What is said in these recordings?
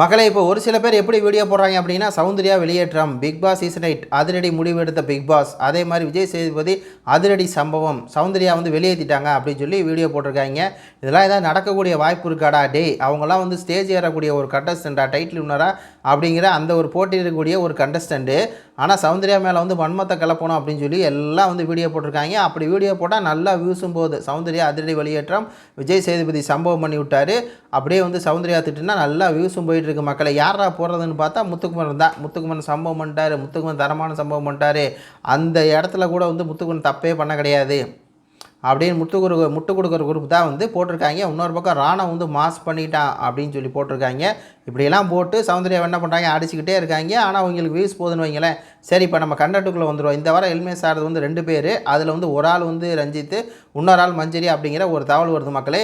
மக்களை இப்போ ஒரு சில பேர் எப்படி வீடியோ போடுறாங்க அப்படின்னா சௌந்தர்யா வெளியேற்றம் பிக் பாஸ் சீசன் எயிட் அதிரடி முடிவு எடுத்த பிக் பாஸ் அதே மாதிரி விஜய் சேதுபதி அதிரடி சம்பவம் சௌந்தர்யா வந்து வெளியேற்றிட்டாங்க அப்படின்னு சொல்லி வீடியோ போட்டிருக்காங்க. இதெல்லாம் ஏதாவது நடக்கக்கூடிய வாய்ப்பு இருக்காடா? டே அவங்களாம் வந்து ஸ்டேஜ் ஏறக்கூடிய ஒரு கண்டஸ்டண்டா டைட்டில் வினரா அப்படிங்கிற அந்த ஒரு போட்டி இருக்கக்கூடிய ஒரு கண்டஸ்டண்ட்டு ஆனால் சௌந்தர்யா மேலே வந்து வன்மத்தை கிளப்பணும் அப்படின்னு சொல்லி எல்லாம் வந்து வீடியோ போட்டிருக்காங்க. அப்படி வீடியோ போட்டால் நல்லா வியூஸும் போகுது. சௌந்தர்யா அதிரடி வெளியேற்றம் விஜய் சேதுபதி சம்பவம் பண்ணி விட்டார் அப்படியே வந்து சௌந்தர்யா திட்டுனா நல்லா வியூஸும் போயிட்டு இருக்கு மக்களை. யாரா போடுறதுன்னு பார்த்தா முத்துக்குமரன் தான். முத்துக்குமரன் சம்பவம் பண்ணிட்டாரு. முத்துக்குமரன் தரமான சம்பவம் பண்ணிட்டாரு. அந்த இடத்துல கூட வந்து முத்துக்குமரன் தப்பே பண்ண கிடையாது. அப்படின்னு முட்டு கொடுக்க முட்டு கொடுக்குற குரூப் தான் வந்து போட்டிருக்காங்க. இன்னொரு பக்கம் ராணா வந்து மாஸ் பண்ணிட்டான் அப்படின்னு சொல்லி போட்டிருக்காங்க. இப்படியெல்லாம் போட்டு சௌந்தர்யா என்ன பண்ணுறாங்க அடிச்சுக்கிட்டே இருக்காங்க. ஆனால் அவங்களுக்கு வியூஸ் போதுன்னு வைங்களேன். சரி இப்போ நம்ம கண்டட்டுக்குள்ளே வந்துடுவோம் இந்த வாரம் எல்மே ஆடுறது வந்து ரெண்டு பேர். அதில் வந்து ஒரு ஆள் வந்து ரஞ்சித்து இன்னொரு ஆள் மஞ்சரி அப்படிங்கிற ஒரு தகவல் வருது மக்களே.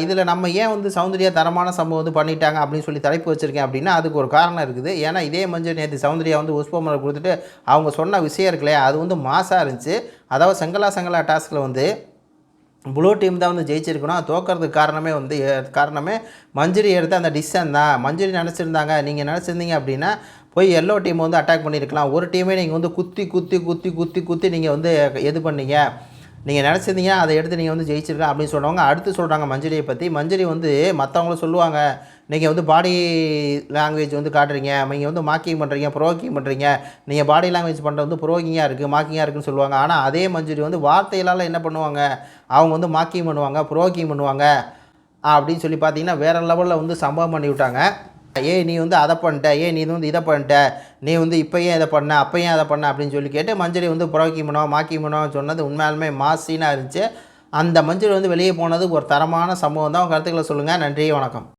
இதில் நம்ம ஏன் வந்து சௌந்தர்யா தரமான சம்பவம் வந்து பண்ணிட்டாங்க அப்படின்னு சொல்லி தலைப்பு வச்சுருக்கேன் அப்படின்னா அதுக்கு ஒரு காரணம் இருக்குது. ஏன்னா இதே மஞ்சள் நேற்று சௌந்தர்யா வந்து உஸ்பமரம் கொடுத்துட்டு அவங்க சொன்ன விஷயம் இருக்குல்லையா அது வந்து மாசாக இருந்துச்சு. அதாவது செங்கலா செங்கலா டாஸ்கில் வந்து ப்ளூ டீம் தான் வந்து ஜெயிச்சிருக்கணும். தோக்கிறதுக்கு காரணமே வந்து எ- காரணமே மஞ்சுரி எடுத்த அந்த டிசிஷன் தான். மஞ்சுரி நினச்சிருந்தாங்க. நீங்கள் நினச்சிருந்தீங்க அப்படின்னா போய் எல்லோ டீம் வந்து அட்டாக் பண்ணியிருக்கலாம் ஒரு டீமே நீங்கள் வந்து குத்தி குத்தி குத்தி குத்தி குத்தி நீங்கள் வந்து எது பண்ணீங்க? நீங்கள் நினச்சிருந்தீங்க அதை எடுத்து நீங்கள் வந்து ஜெயிச்சிருக்கலாம் அப்படின்னு சொல்கிறவங்க அடுத்து சொல்கிறாங்க மஞ்சரியை பற்றி மஞ்சரி வந்து மற்றவங்களும் சொல்லுவாங்க நீங்கள் வந்து பாடி லாங்குவேஜ் வந்து காட்டுறீங்க நீங்கள் வந்து மாக்கிங் பண்ணுறீங்க ப்ரோக்கிங் பண்ணுறீங்க நீங்கள் பாடி லாங்குவேஜ் பண்ணுறது வந்து ப்ரோக்கிங்காக இருக்குது மாக்கிங்காக இருக்குன்னு சொல்லுவாங்க. ஆனால் அதே மஞ்சரி வந்து வார்த்தைகளால் என்ன பண்ணுவாங்க? அவங்க வந்து மாக்கிங் பண்ணுவாங்க ப்ரோக்கிங் பண்ணுவாங்க. அப்படின்னு சொல்லி பார்த்தீங்கன்னா வேறு லெவலில் வந்து சம்பவம் பண்ணி விட்டாங்க. ஏய் நீ வந்து அதை பண்ணிட்ட. ஏய் நீ வந்து இதை பண்ணிட்ட. நீ வந்து இப்போ ஏன் இதை பண்ண? அப்போ ஏன் அதை பண்ண? அப்படின்னு சொல்லி கேட்டு மஞ்சளி வந்து புறக்கி பண்ணுவோம் மாக்கி பண்ணுவோம் சொன்னது உண்மையாலுமே மாசீனாக இருந்துச்சு. அந்த மஞ்சள் வந்து வெளியே போனது ஒரு தரமான சம்பவம் தான் உங்கள் கருத்துக்களை சொல்லுங்கள் நன்றி வணக்கம்.